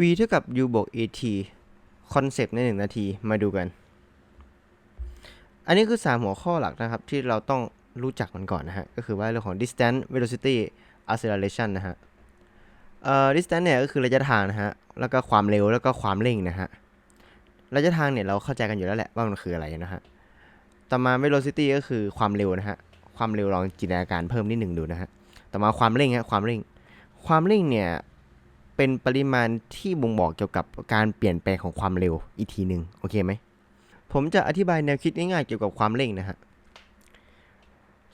v เท่ากับ u บวก at คอนเซปต์ใน 1 นาทีมาดูกัน อันนี้คือ 3 หัวข้อหลักนะครับ ที่เราต้องรู้จักมันก่อนนะฮะ ก็คือว่าเรื่องของ distance velocity acceleration นะฮะ เอ่อ distance เนี่ยก็คือระยะทางนะฮะ แล้วก็ความเร็วแล้วก็ความเร่งนะฮะ ระยะทางเนี่ยเราเข้าใจกันอยู่แล้วแหละว่ามันคืออะไรนะฮะ ต่อมา velocity ก็คือความเร็วนะฮะ ความเร็วลองจินตนาการเพิ่มนิดหนึ่งดูนะฮะ ต่อมาความเร่งฮะ ความเร่ง ความเร่งเนี่ย เป็นปริมาณที่บ่งบอกเกี่ยวกับการเปลี่ยนแปลงของความเร็วอีกทีหนึ่งโอเคไหม ผมจะอธิบายแนวคิดง่ายๆเกี่ยวกับความเร่งนะฮะ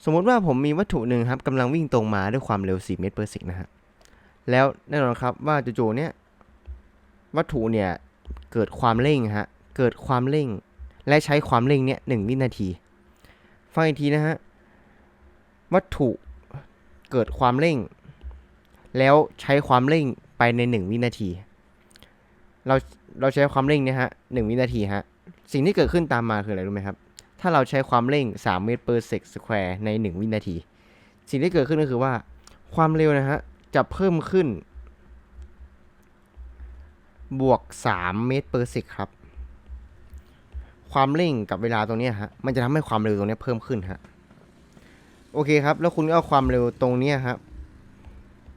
สมมติว่าผมมีวัตถุหนึ่งครับกำลังวิ่งตรงมาด้วยความเร็ว 4 เมตร per s นะฮะ แล้วแน่นอนครับว่าจู่ๆเนี่ยวัตถุเนี่ยเกิดความเร่งฮะ เกิดความเร่ง และใช้ความเร่งเนี่ยหนึ่งวินาที ฟังอีกทีนะฮะ วัตถุเกิดความเร่ง แล้วใช้ความเร่ง ไปในหนึ่งวินาที เราเราใช้ความเร่งเนี่ยฮะหนึ่งวินาทีฮะ สิ่งที่เกิดขึ้นตามมาคืออะไรรู้ไหมครับ ถ้าเราใช้ความเร่ง 3 เมตร per sec square ใน 1 วินาที สิ่งที่เกิดขึ้นก็คือว่า ความเร็วนะฮะจะเพิ่มขึ้น บวก 3 เมตร per sec ครับ ความเร่งกับเวลาตรงนี้ฮะ มันจะทำให้ความเร็วตรงนี้เพิ่มขึ้นฮะ โอเคครับ แล้วคุณก็เอาความเร็วตรงนี้ยครับ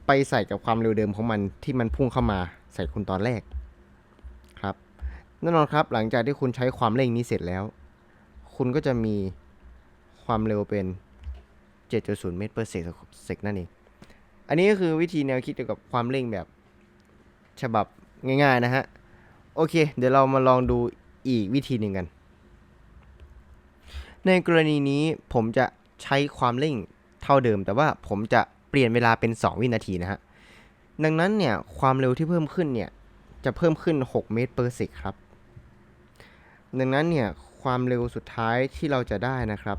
ไปใส่กับความเร็วเดิมของมันที่มันพุ่งเข้ามาใส่คุณตอนแรกครับแน่นอนครับหลังจากที่คุณใช้ความเร่งนี้เสร็จแล้ว คุณก็จะมีความเร็วเป็น 7.0 เมตร per sec นั่นเอง อันนี้ก็คือวิธีแนวคิดเกี่ยวกับความเร่งแบบฉบับง่ายๆนะฮะ โอเค เดี๋ยวเรามาลองดูอีกวิธีหนึ่งกัน ในกรณีนี้ผมจะใช้ความเร่งเท่าเดิม แต่ว่าผมจะ เปลี่ยนเวลาเป็น 2 วินาทีนะฮะ ดังนั้นเนี่ยความเร็วที่เพิ่มขึ้นเนี่ยจะเพิ่มขึ้น 6 เมตร per sec ครับ ดังนั้นเนี่ยความเร็วสุดท้ายที่เราจะได้นะครับ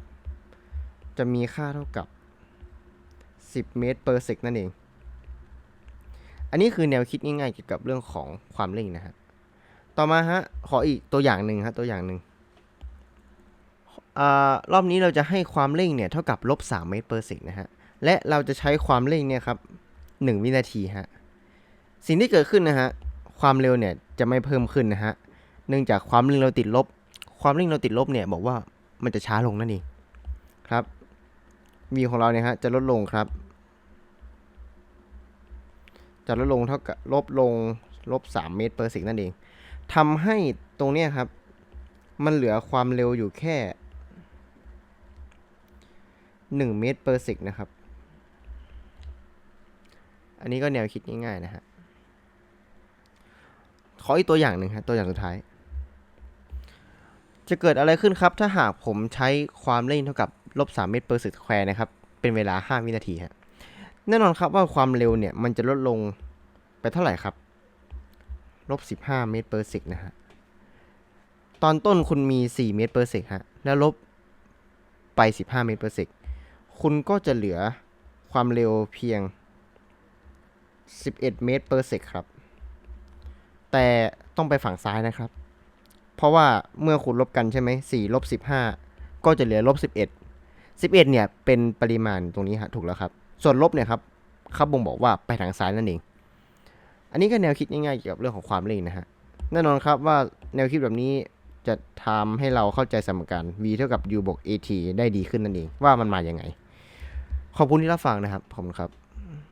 จะมีค่าเท่ากับ 10 เมตร per sec นั่นเอง อันนี้คือแนวคิดง่ายๆเกี่ยวกับเรื่องของความเร่งนะฮะ ต่อมาฮะขออีกตัวอย่างหนึ่งฮะตัวอย่างหนึ่งอารอบนี้เราจะให้ความเร่งเนี่ยเท่ากับลบ3เมตร per sec นะฮะ และเราจะใช้ความเร่งเนี่ยครับ1วินาทีฮะสิ่งที่เกิดขึ้นนะฮะความเร็วเนี่ยจะไม่เพิ่มขึ้นนะฮะเนื่องจากความเร่งเราติดลบ ความเร่งเราติดลบเนี่ยบอกว่ามันจะช้าลงนั่นเองครับ v ของเราเนี่ยฮะจะลดลงครับ จะลดลงเท่ากับลบลงลบ3เมตร per sec นั่นเองทำให้ตรงเนี้ยครับ มันเหลือความเร็วอยู่แค่ 1 เมตร per sec นะครับ อันนี้ก็แนวคิดง่ายๆนะฮะ ขออีกตัวอย่างหนึ่งครับตัวอย่างสุดท้าย จะเกิดอะไรขึ้นครับ ถ้าหากผมใช้ความเร่งเท่ากับลบ3เมตร per sec square นะครับ เป็นเวลา5วินาทีฮะ แน่นอนครับว่าความเร็วเนี่ยมันจะลดลงไปเท่าไหร่ครับ ลบ15เมตร per sec นะฮะ ตอนต้นคุณมี4เมตร per sec ฮะ แล้วลบไป15เมตร per sec คุณก็จะเหลือความเร็วเพียง 11 เมตร per sec ครับ แต่ต้องไปฝั่งซ้ายนะครับ เพราะว่าเมื่อคุณลบกันใช่ไหม4ลบ15 ก็จะเหลือลบ11 11 เนี่ยเป็นปริมาณตรงนี้ฮะถูกแล้วครับ ส่วนลบเนี่ยครับเขาบ่งบอกว่าไปทางซ้ายนั่นเอง อันนี้ก็แนวคิดง่ายๆเกี่ยวกับเรื่องของความเร่งนะฮะ แน่นอนครับว่าแนวคิดแบบนี้จะทำให้เราเข้าใจสมการ v เท่ากับ u บวก at ได้ดีขึ้นนั่นเองว่ามันมาอย่างไง ขอบคุณที่รับฟังนะครับ ขอบคุณครับ